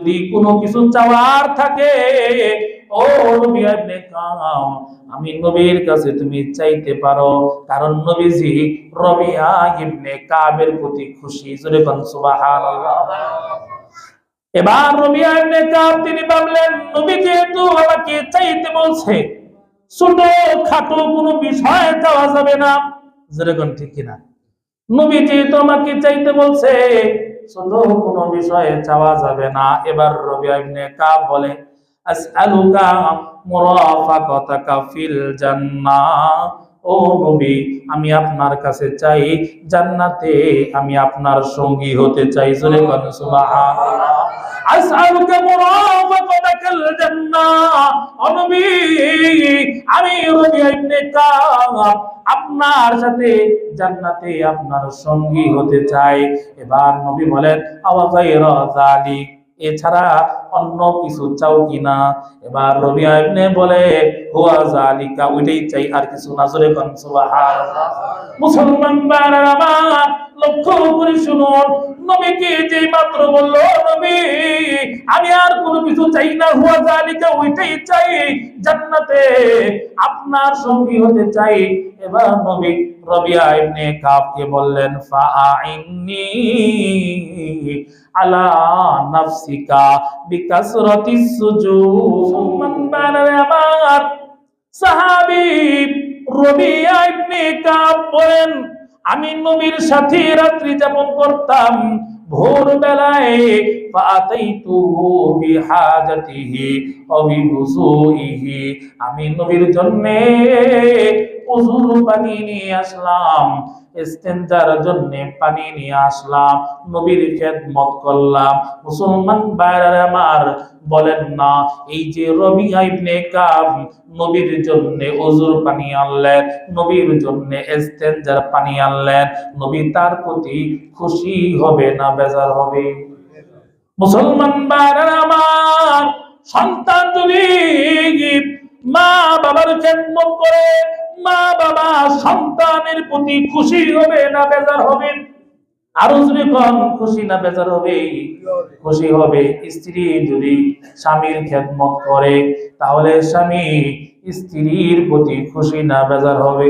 যদি কোনো কিছু চাওয়ার থাকে, ও নবী ইবনে কাম আমি নবীর কাছে তুমি চাইতে পারো, কারণ নবীজি রবিয়া ইবনে কাবের প্রতি খুশি। জোরে কোন সুবহানাল্লাহ। এবার রবিয়া ইবনে কাব, তিনি ভাবলেন নবী যেহেতু আমাকে চাইতে বলছে। ছোট খাটো কোনো বিষয় চাওয়া যাবে না। জোরে কোন ঠিক কিনা? নবী যেহেতু আমাকে চাইতে বলছে কোনো বিষয়ে চাওয়া যাবে না। এবার ইবনে কাব বলে, আসআলুকা মুরাফাকাতাকা ফিল জান্নাহ ও নবী, আমি আপনার কাছে চাই জান্নাতে আমি আপনার সঙ্গী হতে চাই। জোরে কোন, সুবহানাল্লাহ। আসআলুকা মুরাফাকাতাকাল জান্নাহ ও নবী, আমি রবিয়া ইবনে কাব আপনার সাথে জান্নাতে আপনার সঙ্গী হতে চাই। এবার নবী বলেন এছাড়া অন্য কিছু চাও কিনা? এবার রবি ইবনে বলে, হুয়া জালিকা ওইটাই চাই, আর কিছু না। জোরে মুসলমান লক্ষ্য করে শুনুন নবীকে যে মাত্র বলল, নবী, আমি আর কিছু চাই না, হুয়া জালিকা ওইটাই চাই, জান্নাতে আপনার সঙ্গী হতে চাই। এবার নবী রবিয়া ইবনে বললেন, ফাআইন্নি আলা নাফসিকা বিকাসরাতিস সুজুদ। আমার সাহাবী রবিয়া ইবনে বলেন আমি নবীর সাথে রাত্রি যাপন করতাম। ভোর বেলায় আমি নবীর জন্য পানি নিয়ে আসলাম। ইস্তেনজার জন্য পানি নিয়ে আসলাম, নবীর খেদমত করলাম। মুসলমান বাইরে আমার বলেন না, এই যে রবি কাব নবীর জন্য পানি আনলেন, নবীর জন্য পানি আনলেন, নবী তার প্রতি খুশি হবে না বেজার হবে? মুসলমান বাইরে আমার সন্তান যদি মা বাবার খেদমত করে মা বাবা সন্তানের প্রতি খুশি হবে না বেজার হবে? আরও যদি কম খুশি না বেজার হবে? খুশি হবে। স্ত্রী যদি স্বামীর খেদমত করে, তাহলে স্বামী স্ত্রীর প্রতি খুশি না বেজার হবে?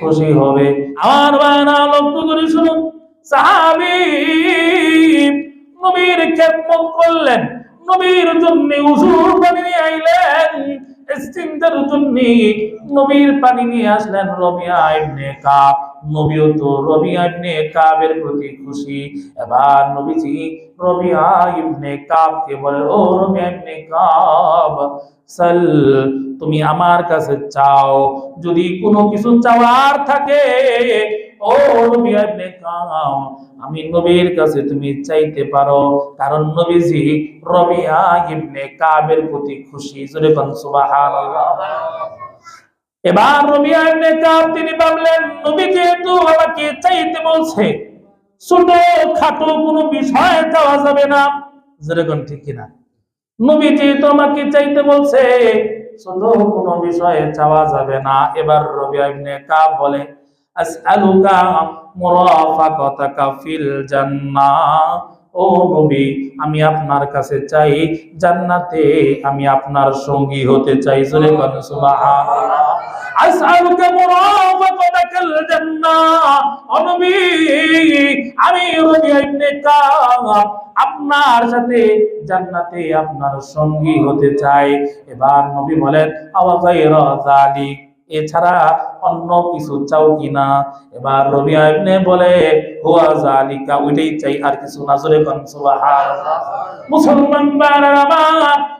খুশি হবে। আমার বায়না, লক্ষ্য করে শুনুন। সাহাবী নবীর খেদমত করলেন। নবীর জন্য উজুর পানি আইলেন। ইস্তিনজার জন্য নবীর পানি নিয়ে আসলেন রবিয়া ইবনে কাব নবীও তো রবিয়া ইবনে কাবের প্রতি খুশি। এবার নবীজি রবিয়া ইবনে কাবকে বলে, ও রবিয়া ইবনে কাব সাল, তুমি আমার কাছে চাও। যদি কোনো কিছু চাওয়ার থাকে আমি নবীর কাছে তুমি চাইতে পারো। কারণ নবীজি রবিয়া ইবনে কাবের প্রতি খুশি। জোরে কোন সুবহানাল্লাহ। এবার রবিয়া ইবনে কাব তিনি ভাবলেন নবী যেহেতু আমাকে চাইতে বলছে। ছোট খাটো কোনো বিষয় চাওয়া যাবে না। জোরে কোন ঠিক কিনা? নবী যেহেতু আমাকে চাইতে বলছে, ছোট কোনো বিষয়ে চাওয়া যাবে না। এবার রবিয়া ইবনে কাব বলে আমি আপনার কাছে চাই জান্নাতে আমি আপনার সঙ্গী হতে চাই। জোরে আপনার সাথে জান্নাতে আপনার সঙ্গী হতে চাই। এবার নবী বলেন আওয়াজাইরা যালিক। এছাড়া অন্য কিছু চাও কিনা? এবার রবি ইবনে বলে, হুয়া জালিকা ওইটাই চাই, আর কিছু না। জোরে কোন, সুবহানাল্লাহ। মুসলমান বাড়ার আমার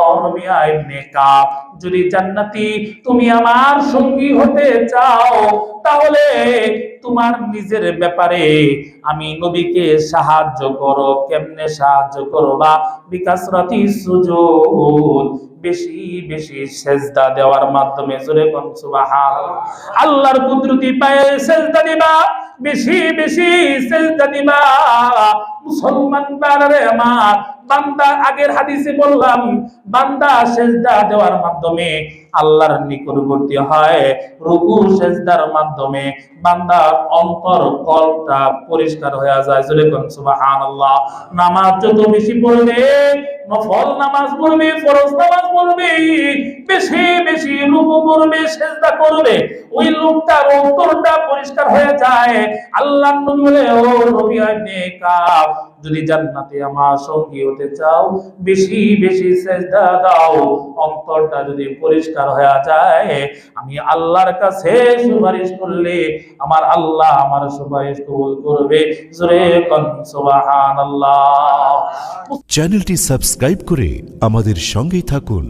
ও রবিয়া ইবনে কাব যদি জান্নাতি তুমি আমার সঙ্গী হতে চাও, তাহলে তোমার নিজের ব্যাপারে আমি নবীকে সাহায্য করো। কেমনে সাহায্য করো বা বিকাশরতি সুযোগ বেশি বেশি সেজদা দেওয়ার মাধ্যমে জোরে কোন সুবহানাল্লাহ। আল্লাহর কুদরতি পায়ে সেজদা দিবা, বেশি বেশি সেজদা দিবা। মুসলমান বাড়ারে আমার বান্দা আগের হাদিসে বললাম, বান্দা সেজদা দেওয়ার মাধ্যমে আল্লাহর নিকটবর্তী হয়, রুকু সেজদার মাধ্যমে বান্দার অন্তর কলটা পরিষ্কার হয়ে যায়। জোরে কোন সুবহানাল্লাহ। নামাজ যত বেশি পড়বে, নফল নামাজ পড়বে, ফরজ নামাজ পড়বে, বেশি বেশি রুকু করবে, সেজদা করবে, ওই লোকটার অন্তরটা পরিষ্কার হয়ে যায়। আল্লাহ নবী বলে, ও নবী আইনে যদি জান্নাতে আমার সঙ্গী হতে চাও, বেশি বেশি সেজদা দাও। অন্তরটা যদি পরিষ্কার হয়ে যায়, আমি আল্লাহর কাছে সুপারিশ করলে আমার আল্লাহ আমার সুপারিশ কবুল করবে। জোরে কোন, সুবহানাল্লাহ। চ্যানেলটি সাবস্ক্রাইব করে আমাদের সঙ্গেই থাকুন।